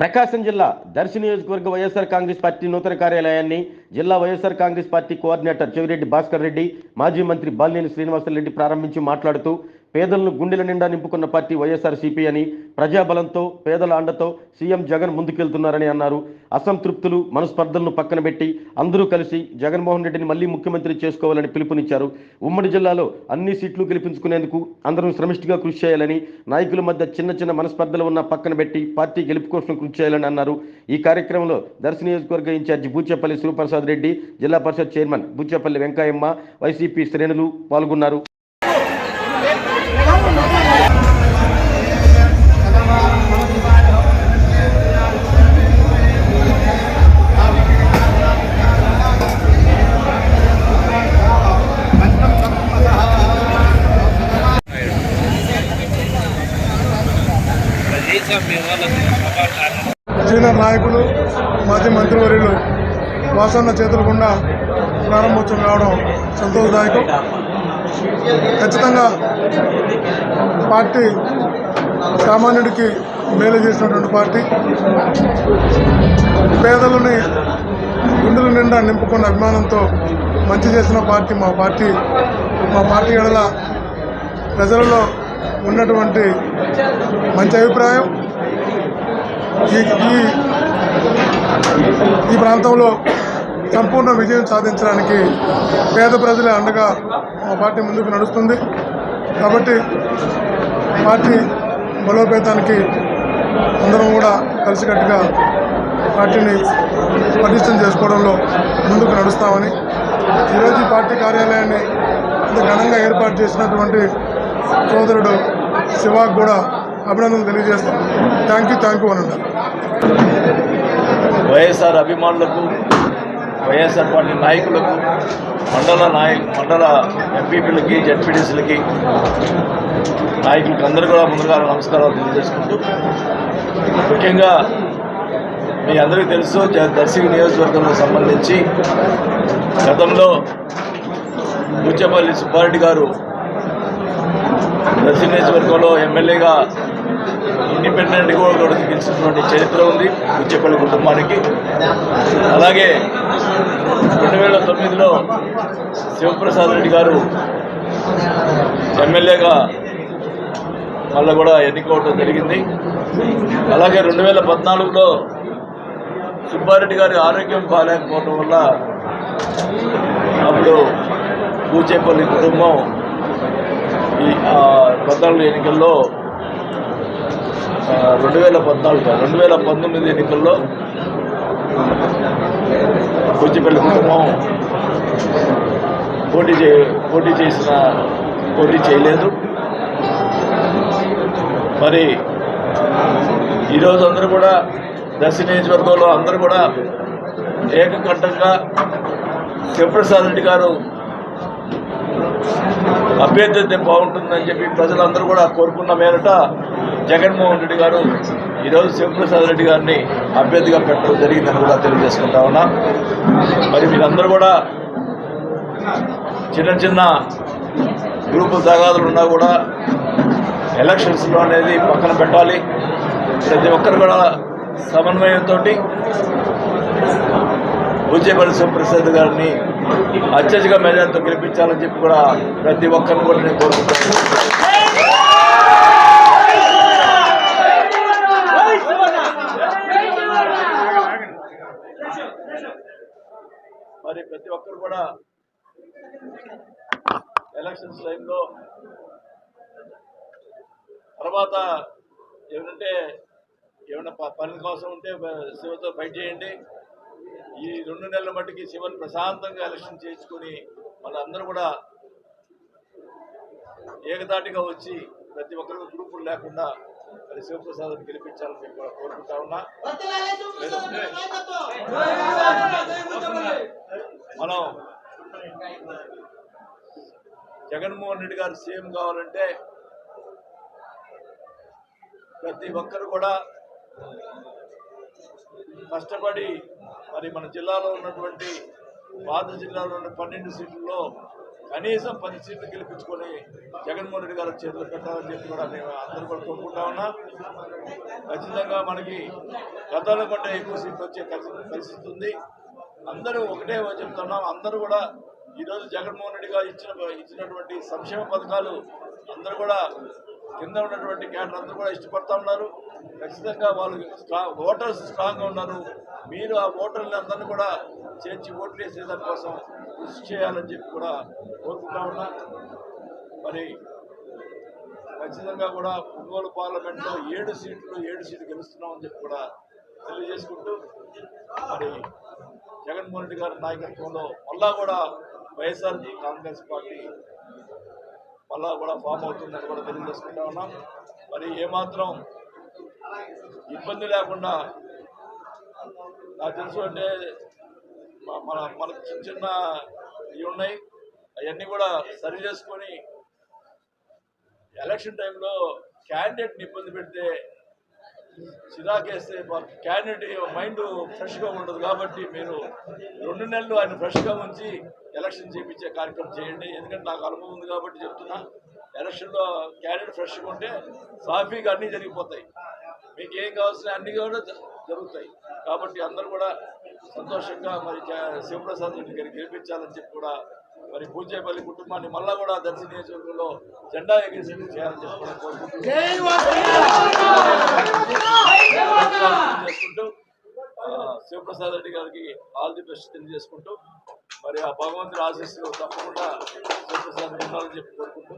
ప్రకాశం జిల్లా దర్శి నియోజకవర్గ వైఎస్ఆర్ కాంగ్రెస్ పార్టీ నూతన కార్యాలయాన్ని జిల్లా YSR Congress party coordinator Chevireddy Bhaskar Reddy మాజీ మంత్రి బాలినేని శ్రీనివాసరెడ్డి ప్రారంభించి మాట్లాడుతూ పేదలను గుండెల నిండా నింపుకున్న పార్టీ వైఎస్ఆర్సీపీ అని ప్రజాబలంతో పేదల అండతో సీఎం జగన్ ముందుకెళ్తున్నారని అన్నారు. అసంతృప్తులు మనస్పర్ధలను పక్కన పెట్టి అందరూ కలిసి జగన్మోహన్ రెడ్డిని మళ్ళీ ముఖ్యమంత్రి చేసుకోవాలని పిలుపునిచ్చారు. ఉమ్మడి జిల్లాలో అన్ని సీట్లు గెలిపించుకునేందుకు అందరూ శ్రమిష్టిగా కృషి చేయాలని నాయకుల మధ్య చిన్న చిన్న మనస్పర్ధలు ఉన్న పక్కన పెట్టి పార్టీ గెలుపు కోసం కృషి చేయాలని అన్నారు. ఈ కార్యక్రమంలో దర్శి నియోజకవర్గ ఇన్ఛార్జి బూచేపల్లి శివప్రసాద్ రెడ్డి జిల్లా పరిషత్ చైర్మన్ బూచేపల్లి వెంకయ్యమ్మ వైసీపీ శ్రేణులు పాల్గొన్నారు. నాయకులు మాజీ మంత్రివర్యులు వాసన్న చేతుల గుండా ప్రారంభోత్సవం కావడం సంతోషదాయకం. ఖచ్చితంగా పార్టీ సామాన్యుడికి మేలు చేసినటువంటి పార్టీ. పేదలని గుండెల నిండా నింపుకున్న అభిమానంతో మంచి చేసిన పార్టీ మా పార్టీ. మా పార్టీ ఎడల ప్రజలలో ఉన్నటువంటి మంచి అభిప్రాయం. ఈ ఈ ప్రాంతంలో సంపూర్ణ విజయం సాధించడానికి పేద ప్రజలే అండగా మా పార్టీ ముందుకు నడుస్తుంది. కాబట్టి పార్టీ బలోపేతానికి అందరం కూడా కలిసికట్టుగా పార్టీని పటిష్టం చేసుకోవడంలో ముందుకు నడుస్తామని ఈరోజు పార్టీ కార్యాలయాన్ని ఇంత ఘనంగా ఏర్పాటు చేసినటువంటి సోదరుడు శివాకు కూడా అభినందనలు తెలియజేస్తాం థ్యాంక్ యూ థ్యాంక్ యూ అని అన్నారు. వైఎస్ఆర్ అభిమానులకు వైఎస్ఆర్ పార్టీ నాయకులకు మండల నాయకు మండల ఎంపీపీలకి జడ్పీటీసీలకి నాయకులకి అందరూ కూడా ముందుగా నమస్కారాలు తెలియజేసుకుంటూ ముఖ్యంగా మీ అందరికీ తెలుసు దర్శి నియోజకవర్గంలో సంబంధించి గతంలో బుచ్చపల్లి సుబ్బారెడ్డి గారు దర్శి నియోజకవర్గంలో ఎమ్మెల్యేగా ఇండిపెండెంట్ కూడా గెలిచినటువంటి చరిత్ర ఉంది బుచ్చేపల్లి కుటుంబానికి. అలాగే రెండు వేల తొమ్మిదిలో శివప్రసాద్ రెడ్డి గారు ఎమ్మెల్యేగా మళ్ళీ కూడా ఎన్నుకోవడం జరిగింది. అలాగే రెండు వేల పద్నాలుగులో సుబ్బారెడ్డి గారి ఆరోగ్యం బాగాలేకపోవడం వల్ల అప్పుడు పూచేపల్లి కుటుంబం ఈ పద్నాలుగు ఎన్నికల్లో రెండు వేల పద్నాలుగు రెండు వేల పంతొమ్మిది ఎన్నికల్లో కూచిపల్లి కుటుంబం పోటీ చే పోటీ చేసిన పోటీ చేయలేదు. మరి ఈరోజు అందరూ కూడా దర్శి నియోజకవర్గంలో అందరూ కూడా ఏకకంఠంగా శివప్రసాద్ రెడ్డి గారు అభ్యర్థి బాగుంటుందని చెప్పి ప్రజలందరూ కూడా కోరుకున్న మేరట జగన్మోహన్ రెడ్డి గారు ఈరోజు శివప్రసాద్ రెడ్డి గారిని అభ్యర్థిగా పెట్టడం జరిగిందని కూడా తెలియజేసుకుంటా ఉన్నా. మరి మీరందరూ కూడా చిన్న చిన్న గ్రూపు తగాదులు ఉన్నా కూడా ఎలక్షన్స్లో అనేది పక్కన పెట్టాలి. ప్రతి ఒక్కరు కూడా సమన్వయంతో బుజ్జేపల్లి శివప్రసాద్ గారిని అత్యధిక మెజార్టీతో గెలిపించాలని చెప్పి కూడా ప్రతి ఒక్కరిని కూడా నేను కోరుకుంటాను మరి ప్రతి ఒక్కరు కూడా ఎలక్షన్స్ టైంలో తర్వాత ఏమిటంటే ఏమైనా పనుల కోసం ఉంటే సేవతో శివతో ఫైట్ చేయండి. ఈ రెండు నెలల మట్టికి శివన్ ప్రశాంతంగా ఎలక్షన్ చేయించుకొని వాళ్ళందరూ కూడా ఏకతాటిగా వచ్చి ప్రతి ఒక్కరికి గ్రూపులు లేకుండా మరి శివప్రసాద్ గెలిపించాలని కూడా కోరుకుంటా ఉన్నా. మనం జగన్మోహన్ రెడ్డి గారు సీఎం కావాలంటే ప్రతి ఒక్కరు కూడా కష్టపడి మరి మన జిల్లాలో ఉన్నటువంటి పాత జిల్లాలో ఉన్న పన్నెండు సీట్లలో కనీసం పది సీట్లు గెలిపించుకొని జగన్మోహన్ రెడ్డి గారి చేతులు పెట్టాలని చెప్పి కూడా మేము అందరూ కూడా కోరుకుంటా ఉన్నాం. ఖచ్చితంగా మనకి గతంలో కంటే ఎక్కువ సీట్లు వచ్చే పరిస్థితి ఉంది. అందరూ ఒకటే చెప్తున్నాం. అందరూ కూడా ఈరోజు జగన్మోహన్ రెడ్డి గారు ఇచ్చిన ఇచ్చినటువంటి సంక్షేమ పథకాలు అందరూ కూడా కింద ఉన్నటువంటి క్యాడర్ అందరూ కూడా ఇష్టపడతా ఉన్నారు. ఖచ్చితంగా వాళ్ళు స్ట్రాంగ్ ఓటర్స్ స్ట్రాంగ్గా ఉన్నారు. మీరు ఆ ఓటర్ని అందరినీ కూడా చేర్చి ఓట్లు వేసే దానికోసం కృషి చేయాలని చెప్పి కూడా కోరుకుంటా ఉన్నా. మరి ఖచ్చితంగా కూడా ఒంగోలు పార్లమెంట్లో ఏడు సీట్లు ఏడు సీట్లు గెలుస్తున్నామని చెప్పి కూడా తెలియజేసుకుంటూ మరి జగన్మోహన్ రెడ్డి గారి నాయకత్వంలో మళ్ళా కూడా వైఎస్ఆర్ కాంగ్రెస్ పార్టీ మళ్ళా కూడా ఫామ్ అవుతుందని కూడా తెలియజేసుకుంటా ఉన్నాం. మరి ఏమాత్రం ఇబ్బంది లేకుండా నాకు తెలుసు అంటే మన మనకు చిన్న చిన్న ఇవి ఉన్నాయి. అవన్నీ కూడా సరి చేసుకొని ఎలక్షన్ టైంలో క్యాండిడేట్ని ఇబ్బంది పెడితే చిరాకేస్తే క్యాండిడేట్ మైండ్ ఫ్రెష్గా ఉండదు కాబట్టి మీరు రెండు నెలలు ఆయన ఫ్రెష్గా ఉంచి ఎలక్షన్ చేయించే కార్యక్రమం చేయండి. ఎందుకంటే నాకు అనుభవం ఉంది కాబట్టి చెప్తున్నా. ఎలక్షన్లో క్యాండిడేట్ ఫ్రెష్గా ఉంటే సాఫీగా అన్నీ జరిగిపోతాయి. మీకు ఏం కావాల్సిన అన్నీ కూడా జరుగుతాయి. కాబట్టి అందరూ కూడా సంతోషంగా మరి శివప్రసాద్ రెడ్డి గారికి గెలిపించాలని చెప్పి కూడా మరి పూజేపల్లి కుటుంబాన్ని మళ్ళా కూడా నియోజకవర్గంలో జెండా ఎగిరేసేట్టు చేయాలని చేసుకుంటూ శివప్రసాద్ రెడ్డి గారికి ఆల్ ది బెస్ట్ తెలియజేసుకుంటూ మరి ఆ భగవంతుడి ఆశీస్సులు తప్పకుండా శివప్రసాద్ రెడ్డి ఉండాలని చెప్పి కోరుకుంటూ